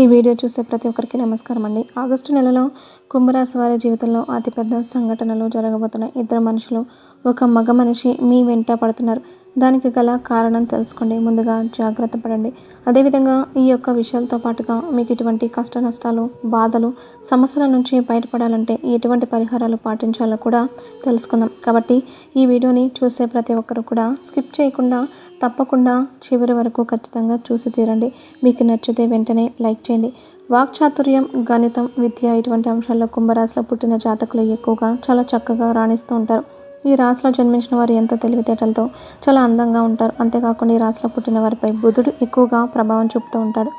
ఈ వీడియో చూసే ప్రతి ఒక్కరికి నమస్కారం అండి. ఆగస్టు నెలలో కుంభరాశి వారి జీవితంలో అతిపెద్ద సంఘటనలు జరగబోతున్నాయి. ఇద్దరు మనుషులు ఒక మగ మనిషి మీ వెంట పడుతున్నారు. దానికి గల కారణం తెలుసుకోండి. ముందుగా జాగ్రత్త పడండి. అదేవిధంగా ఈ యొక్క విషయాలతో పాటుగా మీకు ఇటువంటి కష్ట నష్టాలు బాధలు సమస్యల నుంచి బయటపడాలంటే ఎటువంటి పరిహారాలు పాటించాలో కూడా తెలుసుకుందాం. కాబట్టి ఈ వీడియోని చూసే ప్రతి ఒక్కరు కూడా స్కిప్ చేయకుండా తప్పకుండా చివరి వరకు ఖచ్చితంగా చూసి తీరండి. మీకు నచ్చితే వెంటనే లైక్ చేయండి. వాక్చాతుర్యం గణితం విద్య ఇటువంటి అంశాల్లో కుంభరాశిలో పుట్టిన జాతకులు ఎక్కువగా చాలా చక్కగా రాణిస్తూ ఉంటారు. ఈ రాశిలో జన్మించిన వారు ఎంత తెలివితేటలతో చాలా అందంగా ఉంటారు. అంతేకాకుండా ఈ రాశిలో పుట్టిన వారిపై బుధుడు ఎక్కువగా ప్రభావం చూపుతూ ఉంటాడు.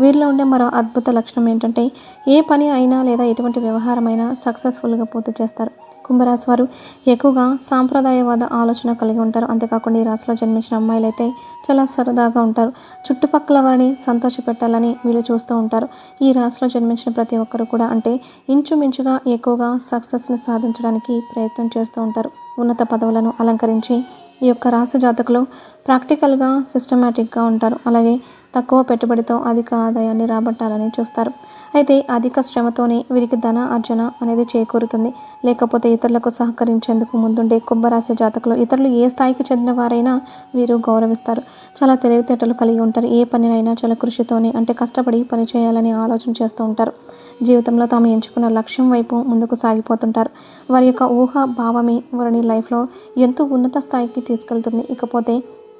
వీరిలో ఉండే మరో అద్భుత లక్షణం ఏంటంటే ఏ పని అయినా లేదా ఎటువంటి వ్యవహారమైనా సక్సెస్ఫుల్గా పూర్తి చేస్తారు. కుంభరాశి వారు ఎక్కువగా సాంప్రదాయవాద ఆలోచన కలిగి ఉంటారు. అంతేకాకుండా ఈ రాశిలో జన్మించిన అమ్మాయిలు అయితే చాలా సరదాగా ఉంటారు. చుట్టుపక్కల వారిని సంతోష పెట్టాలని వీళ్ళు చూస్తూ ఉంటారు. ఈ రాశిలో జన్మించిన ప్రతి ఒక్కరు కూడా అంటే ఇంచుమించుగా ఎక్కువగా సక్సెస్ని సాధించడానికి ప్రయత్నం చేస్తూ ఉంటారు. ఉన్నత పదవులను అలంకరించి ఈ యొక్క రాసు జాతకులు ప్రాక్టికల్గా సిస్టమేటిక్గా ఉంటారు. అలాగే తక్కువ పెట్టుబడితో అధిక ఆదాయాన్ని రాబట్టాలని చూస్తారు. అయితే అధిక శ్రమతోనే వీరికి ధన అర్జన అనేది చేకూరుతుంది. లేకపోతే ఇతరులకు సహకరించేందుకు ముందుండే కుంభరాశి జాతకులు ఇతరులు ఏ స్థాయికి చెందిన వారైనా వీరు గౌరవిస్తారు. చాలా తెలివితేటలు కలిగి ఉంటారు. ఏ పనినైనా చాలా కృషితోనే అంటే కష్టపడి పని చేయాలని ఆలోచన చేస్తూ ఉంటారు. జీవితంలో తాము ఎంచుకున్న లక్ష్యం వైపు ముందుకు సాగిపోతుంటారు. వారి యొక్క ఊహ భావమే వారిని లైఫ్లో ఎంతో ఉన్నత స్థాయికి తీసుకెళ్తుంది. ఇకపోతే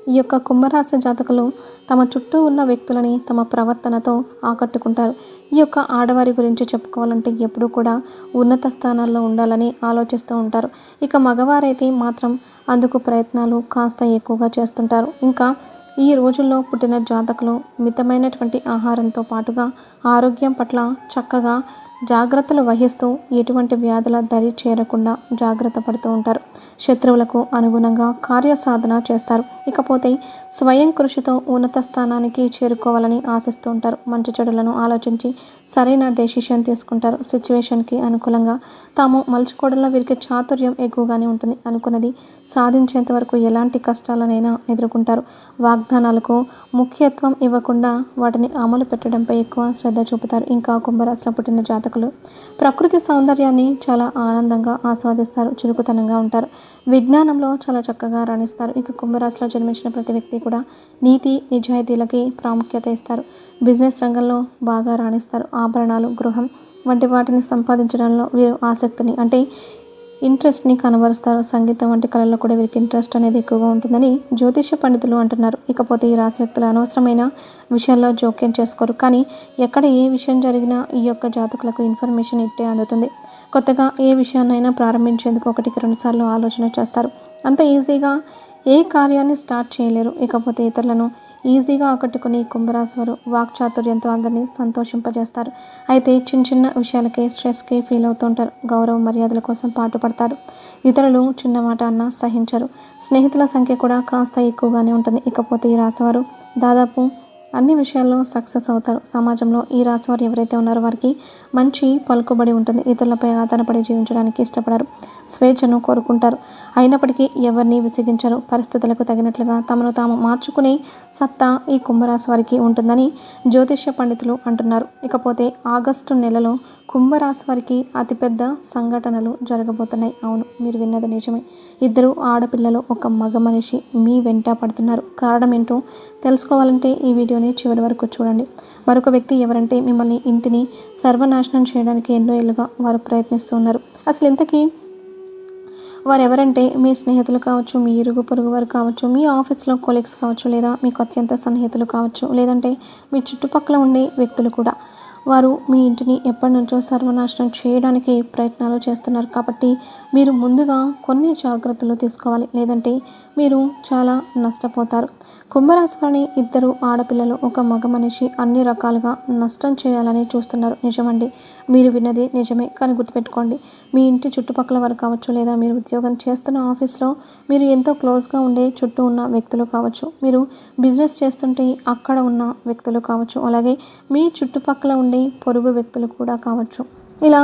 ఈ యొక్క కుంభరాశి జాతకులు తమ చుట్టూ ఉన్న వ్యక్తులని తమ ప్రవర్తనతో ఆకట్టుకుంటారు. ఈ యొక్క ఆడవారి గురించి చెప్పుకోవాలంటే ఎప్పుడూ కూడా ఉన్నత స్థానాల్లో ఉండాలని ఆలోచిస్తూ ఉంటారు. ఇక మగవారైతే మాత్రం అందుకు ప్రయత్నాలు కాస్త ఎక్కువగా చేస్తుంటారు. ఇంకా ఈ రోజుల్లో పుట్టిన జాతకులు మితమైనటువంటి ఆహారంతో పాటుగా ఆరోగ్యం పట్ల చక్కగా జాగ్రత్తలు వహిస్తూ ఎటువంటి వ్యాధుల దరి చేరకుండా జాగ్రత్త పడుతూ ఉంటారు. శత్రువులకు అనుగుణంగా కార్యసాధన చేస్తారు. ఇకపోతే స్వయం కృషితో ఉన్నత స్థానానికి చేరుకోవాలని ఆశిస్తూ ఉంటారు మంచి చెడులను ఆలోచించి సరైన డెసిషన్ తీసుకుంటారు. సిచ్యువేషన్కి అనుకూలంగా తాము మలుచుకోవడంలో వీరికి చాతుర్యం ఎక్కువగానే ఉంటుంది. అనుకున్నది సాధించేంత వరకు ఎలాంటి కష్టాలనైనా ఎదుర్కొంటారు. వాగ్దానాలకు ముఖ్యత్వం ఇవ్వకుండా వాటిని అమలు పెట్టడంపై ఎక్కువ శ్రద్ధ చూపుతారు. ఇంకా కుంభరాశిలో పుట్టిన జాతకులు ప్రకృతి సౌందర్యాన్ని చాలా ఆనందంగా ఆస్వాదిస్తారు. చురుకుతనంగా ఉంటారు. విజ్ఞానంలో చాలా చక్కగా రాణిస్తారు. ఇక కుంభరాశిలో జన్మించిన ప్రతి వ్యక్తి కూడా నీతి నిజాయితీలకి ప్రాముఖ్యత ఇస్తారు. బిజినెస్ రంగంలో బాగా రాణిస్తారు. ఆభరణాలు గృహం వంటి వాటిని సంపాదించడంలో వీరు ఆసక్తిని అంటే ఇంట్రెస్ట్ని కనబరుస్తారు. సంగీతం వంటి కళల్లో కూడా వీరికి ఇంట్రెస్ట్ అనేది ఎక్కువగా ఉంటుందని జ్యోతిష పండితులు అంటున్నారు. ఇకపోతే ఈ రాశి వ్యక్తులు అనవసరమైన విషయాల్లో జోక్యం చేసుకోరు. కానీ ఎక్కడ ఏ విషయం జరిగినా ఈ యొక్క జాతకులకు ఇన్ఫర్మేషన్ ఇట్టే అందుతుంది. కొత్తగా ఏ విషయాన్నైనా ప్రారంభించేందుకు ఒకటికి రెండుసార్లు ఆలోచన చేస్తారు. అంత ఈజీగా ఏ కార్యాన్ని స్టార్ట్ చేయలేరు. ఇకపోతే ఇతరులను ఈజీగా ఆకట్టుకుని కుంభరాశివారు వాక్చాతుర్యంతో అందరినీ సంతోషింపజేస్తారు. అయితే చిన్న చిన్న విషయాలకే స్ట్రెస్కి ఫీల్ అవుతుంటారు గౌరవ మర్యాదల కోసం పాటుపడతారు. ఇతరులు చిన్న మాట అన్న సహించరు. స్నేహితుల సంఖ్య కూడా కాస్త ఎక్కువగానే ఉంటుంది. ఇకపోతే ఈ రాశివారు దాదాపు అన్ని విషయాల్లో సక్సెస్ అవుతారు. సమాజంలో ఈ రాశివారు ఎవరైతే ఉన్నారో వారికి మంచి పలుకుబడి ఉంటుంది. ఇతరులపై ఆధారపడి జీవించడానికి ఇష్టపడరు. స్వేచ్ఛను కోరుకుంటారు. అయినప్పటికీ ఎవరిని విసిగించరు. పరిస్థితులకు తగినట్లుగా తమను తాము మార్చుకునే సత్తా ఈ కుంభరాశి వారికి ఉంటుందని జ్యోతిష్య పండితులు అంటున్నారు. ఇకపోతే ఆగస్టు నెలలో కుంభరాశి వారికి అతిపెద్ద సంఘటనలు జరగబోతున్నాయి. అవును మీరు విన్నది నిజమే. ఇద్దరు ఆడపిల్లలు ఒక మగ మనిషి మీ వెంట పడుతున్నారు. కారణం ఏంటో తెలుసుకోవాలంటే ఈ వీడియోని చివరి వరకు చూడండి. మరొక వ్యక్తి ఎవరంటే మిమ్మల్ని ఇంటిని సర్వనాశనం చేయడానికి ఎన్నో ఏళ్ళుగా వారు ప్రయత్నిస్తున్నారు అసలు ఇంతకీ వారు ఎవరంటే మీ స్నేహితులు కావచ్చు మీ ఇరుగు పొరుగు వారు కావచ్చు మీ ఆఫీస్లో కొలీగ్స్ కావచ్చు లేదా మీకు అత్యంత సన్నిహితులు కావచ్చు లేదంటే మీ చుట్టుపక్కల ఉండే వ్యక్తులు కూడా. వారు మీ ఇంటిని ఎప్పటి నుంచో సర్వనాశనం చేయడానికి ప్రయత్నాలు చేస్తున్నారు. కాబట్టి మీరు ముందుగా కొన్ని జాగ్రత్తలు తీసుకోవాలి. లేదంటే మీరు చాలా నష్టపోతారు. కుంభరాశి ఇద్దరు ఆడపిల్లలు ఒక మగ మనిషి అన్ని రకాలుగా నష్టం చేయాలని చూస్తున్నారు. నిజమండి. మీరు విన్నది నిజమే. కానీ గుర్తుపెట్టుకోండి. మీ ఇంటి చుట్టుపక్కల వారు కావచ్చు లేదా మీరు ఉద్యోగం చేస్తున్న ఆఫీస్లో మీరు ఎంతో క్లోజ్గా ఉండే చుట్టూ ఉన్న వ్యక్తులు కావచ్చు. మీరు బిజినెస్ చేస్తుంటే అక్కడ ఉన్న వ్యక్తులు కావచ్చు. అలాగే మీ చుట్టుపక్కల ఉండే పొరుగు వ్యక్తులు కూడా కావచ్చు. ఇలా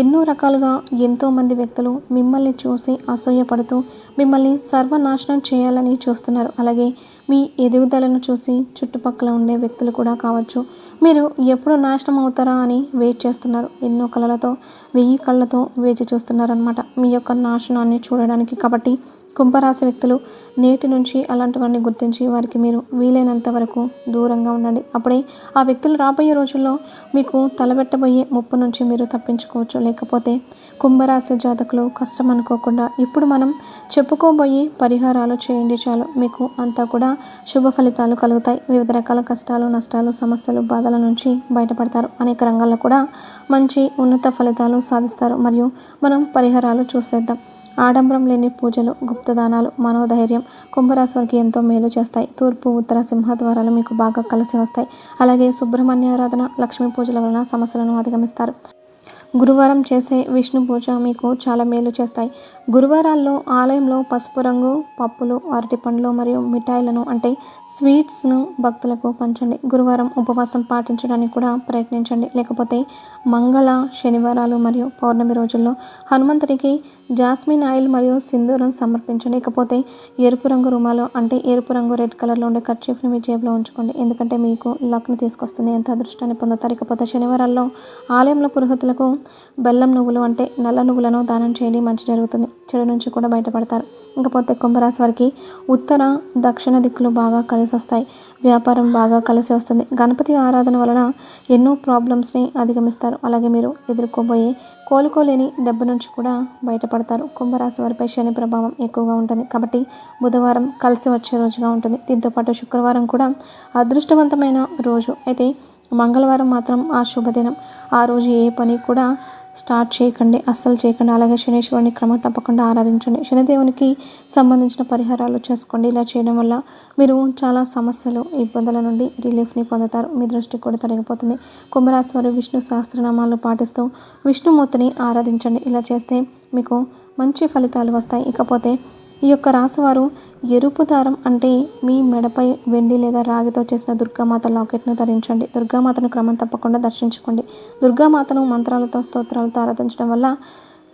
ఎన్నో రకాలుగా ఎంతోమంది వ్యక్తులు మిమ్మల్ని చూసి అసూయపడుతూ మిమ్మల్ని సర్వనాశనం చేయాలని చూస్తున్నారు. అలాగే మీ ఎదుగుదలను చూసి చుట్టుపక్కల ఉండే వ్యక్తులు కూడా కావచ్చు. మీరు ఎప్పుడు నాశనం అవుతారా అని వెయిట్ చేస్తున్నారు. ఎన్నో కళలతో వెయ్యి కళ్ళతో వేచి చూస్తున్నారనమాట మీ యొక్క నాశనాన్ని చూడడానికి. కాబట్టి కుంభరాశి వ్యక్తులు నేటి నుంచి అలాంటివన్నీ గుర్తించి వారికి మీరు వీలైనంత వరకు దూరంగా ఉండండి. అప్పుడే ఆ వ్యక్తులు రాబోయే రోజుల్లో మీకు తలబెట్టబోయే ముప్పు నుంచి మీరు తప్పించుకోవచ్చు. లేకపోతే కుంభరాశి జాతకులు కష్టం అనుకోకుండా ఇప్పుడు మనం చెప్పుకోబోయే పరిహారాలు చేయండి చాలు. మీకు అంతా కూడా శుభ ఫలితాలు కలుగుతాయి. వివిధ రకాల కష్టాలు నష్టాలు సమస్యలు బాధల నుంచి బయటపడతారు. అనేక రంగాల్లో కూడా మంచి ఉన్నత ఫలితాలు సాధిస్తారు. మరియు మనం పరిహారాలు చూసేద్దాం. ఆడంబరం లేని పూజలు గుప్తదానాలు మనోధైర్యం కుంభరాశివారికి ఎంతో మేలు చేస్తాయి. తూర్పు ఉత్తర సింహద్వారాలు మీకు బాగా కలిసి వస్తాయి. అలాగే సుబ్రహ్మణ్య ఆరాధన లక్ష్మీ పూజల వలన సమస్యలను అధిగమిస్తారు. గురువారం చేసే విష్ణు పూజ మీకు చాలా మేలు చేస్తాయి. గురువారాల్లో ఆలయంలో పసుపు రంగు పప్పులు అరటి పండ్లు మరియు మిఠాయిలను అంటే స్వీట్స్ను భక్తులకు పంచండి. గురువారం ఉపవాసం పాటించడానికి కూడా ప్రయత్నించండి. లేకపోతే మంగళ శనివారాలు మరియు పౌర్ణమి రోజుల్లో హనుమంతుడికి జాస్మిన్ ఆయిల్ మరియు సింధూరం సమర్పించండి. లేకపోతే ఎరుపు రంగు రుమాలు అంటే ఎరుపు రంగు రెడ్ కలర్లో ఉండే కర్చీఫ్ని మీ జేబులో ఉంచుకోండి. ఎందుకంటే మీకు లక్ను తీసుకొస్తుంది. ఎంత అదృష్టాన్ని పొందుతారు? ఇకపోతే శనివారాల్లో ఆలయంలో పురోహితులకు బెల్లం నువ్వులు అంటే నల్ల నువ్వులను దానం చేయండి మంచి జరుగుతుంది. చెడు నుంచి కూడా బయటపడతారు. ఇకపోతే కుంభరాశి వారికి ఉత్తర దక్షిణ దిక్కులు బాగా కలిసి వస్తాయి. వ్యాపారం బాగా కలిసి వస్తుంది. గణపతి ఆరాధన వలన ఎన్నో ప్రాబ్లమ్స్ని అధిగమిస్తారు. అలాగే మీరు ఎదుర్కోబోయే కోలుకోలేని దెబ్బ నుంచి కూడా బయటపడతారు. కుంభరాశి వారిపై శని ప్రభావం ఎక్కువగా ఉంటుంది. కాబట్టి బుధవారం కలిసి వచ్చే రోజుగా ఉంటుంది. దీంతోపాటు శుక్రవారం కూడా అదృష్టవంతమైన రోజు. అయితే మంగళవారం మాత్రం ఆ శుభదినం. ఆ రోజు ఏ పని కూడా స్టార్ట్ చేయకండి అస్సలు చేయకండి. అలాగే శనీశ్వరుని క్రమం తప్పకుండా ఆరాధించండి. శనిదేవునికి సంబంధించిన పరిహారాలు చేసుకోండి. ఇలా చేయడం వల్ల మీరు చాలా సమస్యలు ఇబ్బందుల నుండి రిలీఫ్ని పొందుతారు. మీ దృష్టి కూడా తొలగిపోతుంది. కుంభరాశి వారు విష్ణు సహస్రనామాలు పాటిస్తూ విష్ణుమూర్తిని ఆరాధించండి. ఇలా చేస్తే మీకు మంచి ఫలితాలు వస్తాయి. ఇకపోతే ఈ యొక్క రాశివారు ఎరుపు దారం అంటే మీ మెడపై వెండి లేదా రాగితో చేసిన దుర్గామాత లాకెట్ను ధరించండి. దుర్గామాతను క్రమం తప్పకుండా దర్శించుకోండి. దుర్గామాతను మంత్రాలతో స్తోత్రాలతో ఆరాధించడం వల్ల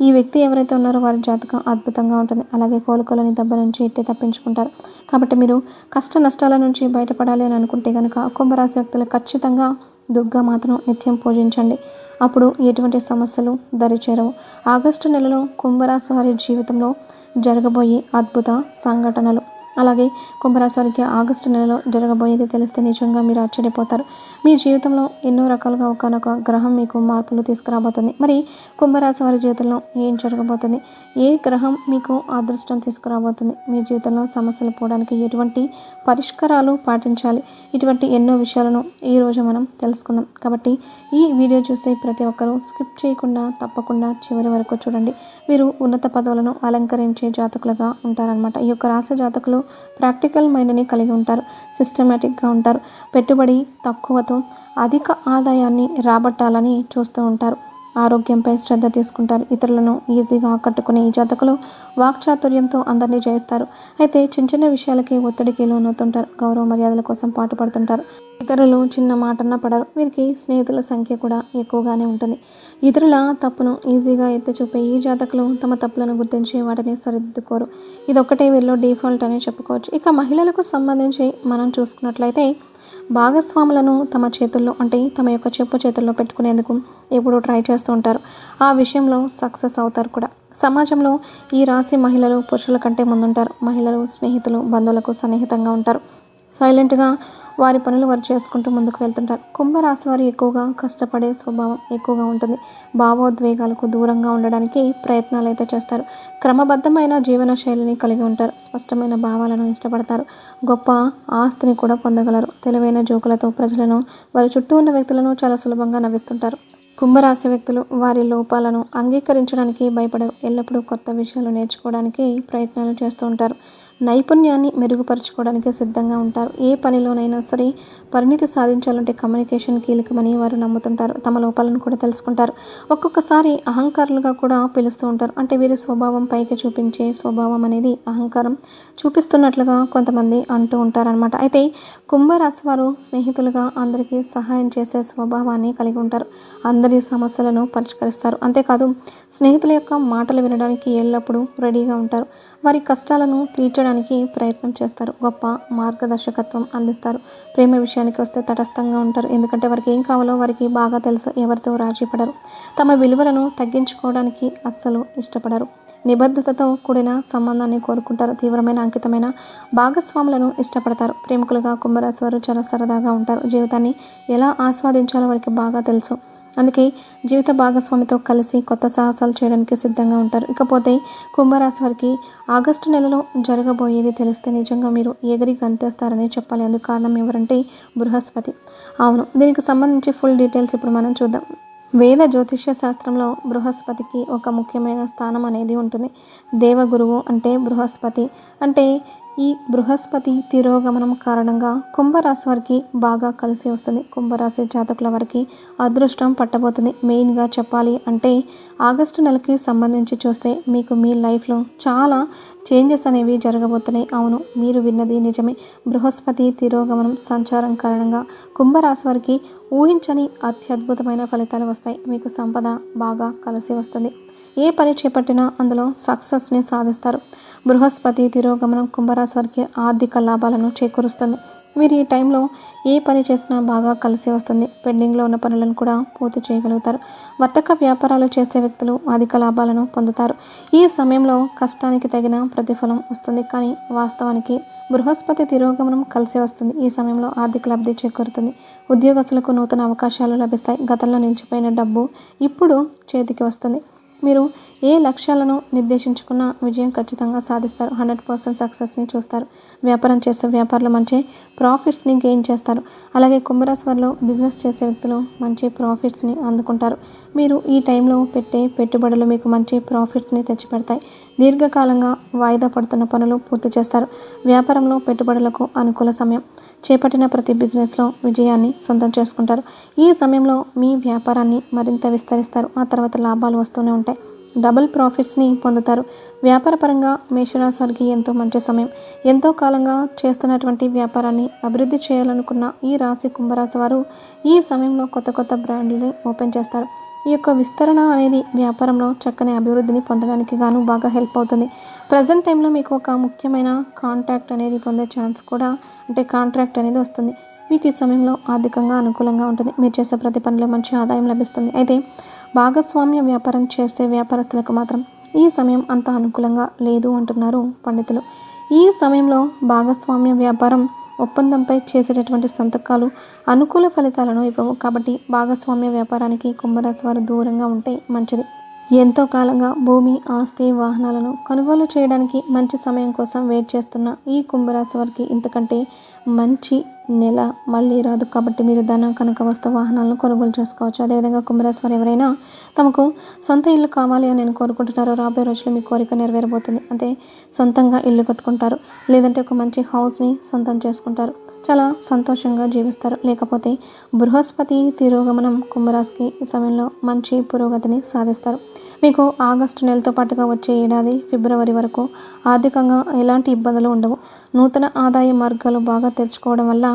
ఈ వ్యక్తి ఎవరైతే ఉన్నారో వారి జాతకం అద్భుతంగా ఉంటుంది. అలాగే కోలుకోలేని దెబ్బ నుంచి ఇట్టే తప్పించుకుంటారు. కాబట్టి మీరు కష్ట నష్టాల నుంచి బయటపడాలి అని అనుకుంటే కనుక కుంభరాశి వ్యక్తులు ఖచ్చితంగా దుర్గామాతను నిత్యం పూజించండి. అప్పుడు ఎటువంటి సమస్యలు దరిచేరవు. ఆగస్టు నెలలో కుంభరాశి వారి జీవితంలో జరగబోయే అద్భుత సంఘటనలు. అలాగే కుంభరాశి వారికి ఆగస్టు నెలలో జరగబోయేది తెలిస్తే నిజంగా మీరు ఆశ్చర్యపోతారు. మీ జీవితంలో ఎన్నో రకాలుగా ఒకనొక గ్రహం మీకు మార్పులు తీసుకురాబోతుంది. మరి కుంభరాశి వారి జీవితంలో ఏం జరగబోతుంది? ఏ గ్రహం మీకు అదృష్టం తీసుకురాబోతుంది? మీ జీవితంలో సమస్యలు పోవడానికి ఎటువంటి పరిష్కారాలు పాటించాలి? ఇటువంటి ఎన్నో విషయాలను ఈరోజు మనం తెలుసుకుందాం. కాబట్టి ఈ వీడియో చూసే ప్రతి ఒక్కరూ స్కిప్ చేయకుండా తప్పకుండా చివరి వరకు చూడండి. మీరు ఉన్నత పదవులను అలంకరించే జాతకులుగా ఉంటారనమాట ఈ యొక్క రాశి జాతకులు ప్రాక్టికల్ మైండ్ని కలిగి ఉంటారు సిస్టమేటిక్గా ఉంటారు. పెట్టుబడి తక్కువతో అధిక ఆదాయాన్ని రాబట్టాలని చూస్తూ ఉంటారు. ఆరోగ్యంపై శ్రద్ధ తీసుకుంటారు. ఇతరులను ఈజీగా ఆకట్టుకునే ఈ జాతకులు వాక్చాతుర్యంతో అందరినీ జయిస్తారు. అయితే చిన్న చిన్న విషయాలకి ఒత్తిడికి లోనవుతుంటారు గౌరవ మర్యాదల కోసం పాటుపడుతుంటారు. ఇతరులు చిన్న మాటన్న పడరు. వీరికి స్నేహితుల సంఖ్య కూడా ఎక్కువగానే ఉంటుంది. ఇతరుల తప్పును ఈజీగా ఎత్తి చూపే ఈ జాతకులు తమ తప్పులను గుర్తించి వాటిని సరిదిద్దుకోరు. ఇదొక్కటే వీరిలో డిఫాల్ట్ అని చెప్పుకోవచ్చు. ఇక మహిళలకు సంబంధించి మనం చూసుకున్నట్లయితే భాగస్వాములను తమ చేతుల్లో అంటే తమ యొక్క చెప్పు చేతుల్లో పెట్టుకునేందుకు ఎప్పుడూ ట్రై చేస్తూ ఉంటారు. ఆ విషయంలో సక్సెస్ అవుతారు కూడా. సమాజంలో ఈ రాశి మహిళలు పురుషుల కంటే ముందుంటారు. మహిళలు స్నేహితులు బంధువులకు సన్నిహితంగా ఉంటారు. సైలెంట్గా వారి పనులు వారు చేసుకుంటూ ముందుకు వెళ్తుంటారు. కుంభరాశి వారు ఎక్కువగా కష్టపడే స్వభావం ఎక్కువగా ఉంటుంది. భావోద్వేగాలకు దూరంగా ఉండడానికి ప్రయత్నాలు అయితే చేస్తారు. క్రమబద్ధమైన జీవన శైలిని కలిగి ఉంటారు. స్పష్టమైన భావాలను ఇష్టపడతారు. గొప్ప ఆస్తిని కూడా పొందగలరు. తెలివైన జోకులతో ప్రజలను వారి చుట్టూ ఉన్న వ్యక్తులను చాలా సులభంగా నవ్విస్తుంటారు. కుంభరాశి వ్యక్తులు వారి లోపాలను అంగీకరించడానికి భయపడరు. ఎల్లప్పుడూ కొత్త విషయాలు నేర్చుకోవడానికి ప్రయత్నాలు చేస్తూ ఉంటారు. నైపుణ్యాన్ని మెరుగుపరచుకోవడానికి సిద్ధంగా ఉంటారు. ఏ పనిలోనైనా సరే పరిణితి సాధించాలంటే కమ్యూనికేషన్ కీలకమని వారు నమ్ముతుంటారు. తమ లోపాలను కూడా తెలుసుకుంటారు. ఒక్కొక్కసారి అహంకారులుగా కూడా పిలుస్తూ ఉంటారు. అంటే వీరి స్వభావం పైకి చూపించే స్వభావం అనేది అహంకారం చూపిస్తున్నట్లుగా కొంతమంది అంటూ ఉంటారనమాట అయితే కుంభరాశి వారు స్నేహితులుగా అందరికీ సహాయం చేసే స్వభావాన్ని కలిగి ఉంటారు. అందరి సమస్యలను పరిష్కరిస్తారు. అంతేకాదు స్నేహితుల యొక్క మాటలు వినడానికి ఎల్లప్పుడూ రెడీగా ఉంటారు. వారి కష్టాలను తీర్చడానికి ప్రయత్నం చేస్తారు. గొప్ప మార్గదర్శకత్వం అందిస్తారు. ప్రేమ విషయానికి వస్తే తటస్థంగా ఉంటారు. ఎందుకంటే వారికి ఏం కావాలో వారికి బాగా తెలుసు. ఎవరితో రాజీ పడరు. తమ విలువలను తగ్గించుకోవడానికి అస్సలు ఇష్టపడరు. నిబద్ధతతో కూడిన సంబంధాన్ని కోరుకుంటారు. తీవ్రమైన అంకితమైన భాగస్వాములను ఇష్టపడతారు. ప్రేమికులుగా కుంభరాశి వారు చాలా సరదాగా ఉంటారు. జీవితాన్ని ఎలా ఆస్వాదించాలో వారికి బాగా తెలుసు. అందుకే జీవిత భాగస్వామితో కలిసి కొత్త సాహసాలు చేయడానికి సిద్ధంగా ఉంటారు. ఇకపోతే కుంభరాశి వారికి ఆగస్టు నెలలో జరగబోయేది తెలిస్తే నిజంగా మీరు ఎగిరి గంతేస్తారని చెప్పాలి. అందుకు కారణం ఎవరంటే బృహస్పతి. అవును దీనికి సంబంధించి ఫుల్ డీటెయిల్స్ ఇప్పుడు మనం చూద్దాం. వేద జ్యోతిష్య శాస్త్రంలో బృహస్పతికి ఒక ముఖ్యమైన స్థానం అనేది ఉంటుంది. దేవగురువు అంటే బృహస్పతి. అంటే ఈ బృహస్పతి తిరోగమనం కారణంగా కుంభరాశి వారికి బాగా కలిసి వస్తుంది. కుంభరాశి జాతకుల వారికి అదృష్టం పట్టబోతుంది. మెయిన్గా చెప్పాలి అంటే ఆగస్టు నెలకి సంబంధించి చూస్తే మీకు మీ లైఫ్లో చాలా చేంజెస్ అనేవి జరగబోతున్నాయి. అవును మీరు విన్నది నిజమే. బృహస్పతి తిరోగమనం సంచారం కారణంగా కుంభరాశి వారికి ఊహించని అత్యద్భుతమైన ఫలితాలు వస్తాయి. మీకు సంపద బాగా కలిసి వస్తుంది. ఏ పని చేపట్టినా అందులో సక్సెస్ని సాధిస్తారు. బృహస్పతి తిరోగమనం కుంభరాశి వారికి ఆర్థిక లాభాలను చేకూరుస్తుంది. మీరు ఈ టైంలో ఏ పని చేసినా బాగా కలిసి వస్తుంది. పెండింగ్లో ఉన్న పనులను కూడా పూర్తి చేయగలుగుతారు. వర్తక వ్యాపారాలు చేసే వ్యక్తులు అధిక లాభాలను పొందుతారు. ఈ సమయంలో కష్టానికి తగిన ప్రతిఫలం వస్తుంది. కానీ వాస్తవానికి బృహస్పతి తిరోగమనం కలిసి వస్తుంది. ఈ సమయంలో ఆర్థిక లబ్ధి చేకూరుతుంది. ఉద్యోగస్తులకు నూతన అవకాశాలు లభిస్తాయి. గతంలో నిలిచిపోయిన డబ్బు ఇప్పుడు చేతికి వస్తుంది. మీరు ఏ లక్ష్యాలను నిర్దేశించుకున్న విజయం ఖచ్చితంగా సాధిస్తారు. హండ్రెడ్ పర్సెంట్ సక్సెస్ని చూస్తారు. వ్యాపారం చేసే వ్యాపారులు మంచి ప్రాఫిట్స్ని గెయిన్ చేస్తారు. అలాగే కుంభరాశి వారిలో బిజినెస్ చేసే వ్యక్తులు మంచి ప్రాఫిట్స్ని అందుకుంటారు. మీరు ఈ టైంలో పెట్టే పెట్టుబడులు మీకు మంచి ప్రాఫిట్స్ని తెచ్చిపెడతాయి. దీర్ఘకాలంగా వాయిదా పడుతున్న పనులు పూర్తి చేస్తారు. వ్యాపారంలో పెట్టుబడులకు అనుకూల సమయం. చేపట్టిన ప్రతి బిజినెస్లో విజయాన్ని సొంతం చేసుకుంటారు. ఈ సమయంలో మీ వ్యాపారాన్ని మరింత విస్తరిస్తారు. ఆ తర్వాత లాభాలు వస్తూనే ఉంటాయి. డబుల్ ప్రాఫిట్స్ని పొందుతారు. వ్యాపారపరంగా మేషరాశి వారికి ఎంతో మంచి సమయం. ఎంతో కాలంగా చేస్తున్నటువంటి వ్యాపారాన్ని అభివృద్ధి చేయాలనుకున్న ఈ రాశి కుంభరాశి వారు ఈ సమయంలో కొత్త కొత్త బ్రాండ్లని ఓపెన్ చేస్తారు. ఈ యొక్క విస్తరణ అనేది వ్యాపారంలో చక్కని అభివృద్ధిని పొందడానికి గాను బాగా హెల్ప్ అవుతుంది. ప్రజెంట్ టైంలో మీకు ఒక ముఖ్యమైన కాంట్రాక్ట్ అనేది పొందే ఛాన్స్ కూడా అంటే కాంట్రాక్ట్ అనేది వస్తుంది. మీకు ఈ సమయంలో ఆర్థికంగా అనుకూలంగా ఉంటుంది. మీరు చేసే ప్రతి పనిలో మంచి ఆదాయం లభిస్తుంది. అయితే భాగస్వామ్య వ్యాపారం చేసే వ్యాపారస్తులకు మాత్రం ఈ సమయం అంత అనుకూలంగా లేదు అంటున్నారు పండితులు. ఈ సమయంలో భాగస్వామ్య వ్యాపారం ఒప్పందంపై చేసేటటువంటి సంతకాలు అనుకూల ఫలితాలను ఇవ్వవు. కాబట్టి భాగస్వామ్య వ్యాపారానికి కుంభరాశి వారు దూరంగా ఉంటే మంచిది. ఎంతో కాలంగా భూమి ఆస్తి వాహనాలను కొనుగోలు చేయడానికి మంచి సమయం కోసం వెయిట్ చేస్తున్న ఈ కుంభరాశి వారికి ఇంతకంటే మంచి నెల మళ్ళీ రాదు కాబట్టి మీరు ధన కనుక వస్తు వాహనాలను కొనుగోలు చేసుకోవచ్చు. అదేవిధంగా కుంభరాశి వారు ఎవరైనా తమకు సొంత ఇల్లు కావాలి అని నేను కోరుకుంటున్నారో రాబోయే రోజుల్లో మీ కోరిక నెరవేరబోతుంది. అంటే సొంతంగా ఇల్లు కట్టుకుంటారు. లేదంటే ఒక మంచి హౌస్ని సొంతం చేసుకుంటారు. చాలా సంతోషంగా జీవిస్తారు. లేకపోతే బృహస్పతి తిరోగమనం కుంభరాశికి ఈ సమయంలో మంచి పురోగతిని సాధిస్తారు. మీకు ఆగస్టు నెలతో పాటుగా వచ్చే ఏడాది ఫిబ్రవరి వరకు ఆర్థికంగా ఎలాంటి ఇబ్బందులు ఉండవు. నూతన ఆదాయ మార్గాలు బాగా తెరుచుకోవడం వల్ల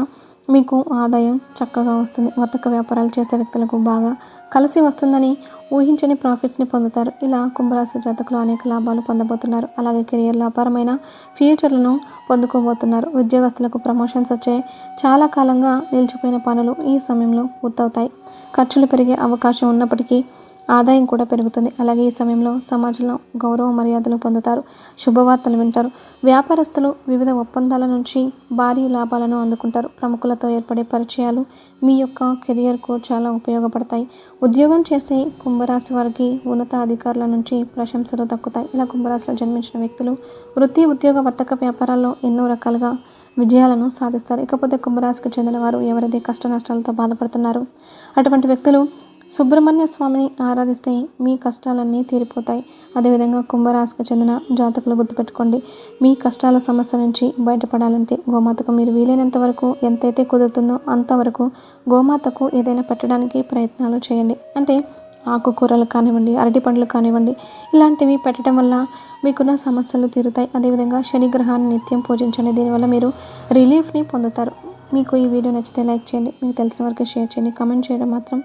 మీకు ఆదాయం చక్కగా వస్తుంది. వర్తక వ్యాపారాలు చేసే వ్యక్తులకు బాగా కలిసి వస్తుందని ఊహించని ప్రాఫిట్స్ని పొందుతారు. ఇలా కుంభరాశి జాతకులు అనేక లాభాలు పొందబోతున్నారు. అలాగే కెరియర్ వ్యాపారమైన ఫ్యూచర్లను పొందుకోబోతున్నారు. ఉద్యోగస్తులకు ప్రమోషన్స్ వచ్చే చాలా కాలంగా నిలిచిపోయిన పనులు ఈ సమయంలో పూర్తవుతాయి. ఖర్చులు పెరిగే అవకాశం ఉన్నప్పటికీ ఆదాయం కూడా పెరుగుతుంది. అలాగే ఈ సమయంలో సమాజంలో గౌరవ మర్యాదలు పొందుతారు. శుభవార్తలు వింటారు. వ్యాపారస్తులు వివిధ ఒప్పందాల నుంచి భారీ లాభాలను అందుకుంటారు. ప్రముఖులతో ఏర్పడే పరిచయాలు మీ యొక్క కెరియర్కు చాలా ఉపయోగపడతాయి. ఉద్యోగం చేసే కుంభరాశి వారికి ఉన్నత అధికారుల నుంచి ప్రశంసలు దక్కుతాయి. ఇలా కుంభరాశిలో జన్మించిన వ్యక్తులు వృత్తి ఉద్యోగ వర్తక వ్యాపారాల్లో ఎన్నో రకాలుగా విజయాలను సాధిస్తారు. ఇకపోతే కుంభరాశికి చెందిన వారు ఎవరైతే కష్ట నష్టాలతో బాధపడుతున్నారు? అటువంటి వ్యక్తులు సుబ్రహ్మణ్య స్వామిని ఆరాధిస్తే మీ కష్టాలన్నీ తీరిపోతాయి. అదేవిధంగా కుంభరాశికి చెందిన జాతకులు గుర్తుపెట్టుకోండి. మీ కష్టాల సమస్య నుంచి బయటపడాలంటే గోమాతకు మీరు వీలైనంత వరకు ఎంతైతే కుదురుతుందో అంతవరకు గోమాతకు ఏదైనా పెట్టడానికి ప్రయత్నాలు చేయండి. అంటే ఆకుకూరలు కానివ్వండి అరటి పండ్లు కానివ్వండి ఇలాంటివి పెట్టడం వల్ల మీకున్న సమస్యలు తీరుతాయి. అదేవిధంగా శనిగ్రహాన్ని నిత్యం పూజించండి. దీనివల్ల మీరు రిలీఫ్ని పొందుతారు. మీకు ఈ వీడియో నచ్చితే లైక్ చేయండి మీకు తెలిసిన వరకు షేర్ చేయండి కామెంట్ చేయడం మాత్రం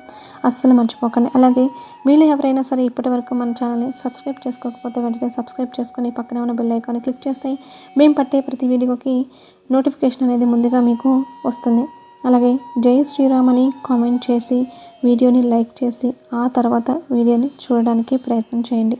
అస్సలు మర్చిపోకండి. అలాగే మీరు ఎవరైనా సరే ఇప్పటి వరకు మన ఛానల్ని సబ్స్క్రైబ్ చేసుకోకపోతే వెంటనే సబ్స్క్రైబ్ చేసుకొని పక్కనే ఉన్న బెల్ ఐకాన్ని క్లిక్ చేస్తే మేము పట్టే ప్రతి వీడియోకి నోటిఫికేషన్ అనేది ముందుగా మీకు వస్తుంది. అలాగే జై శ్రీరామ్ అని కామెంట్ చేసి వీడియోని లైక్ చేసి ఆ తర్వాత వీడియోని చూడడానికి ప్రయత్నం చేయండి.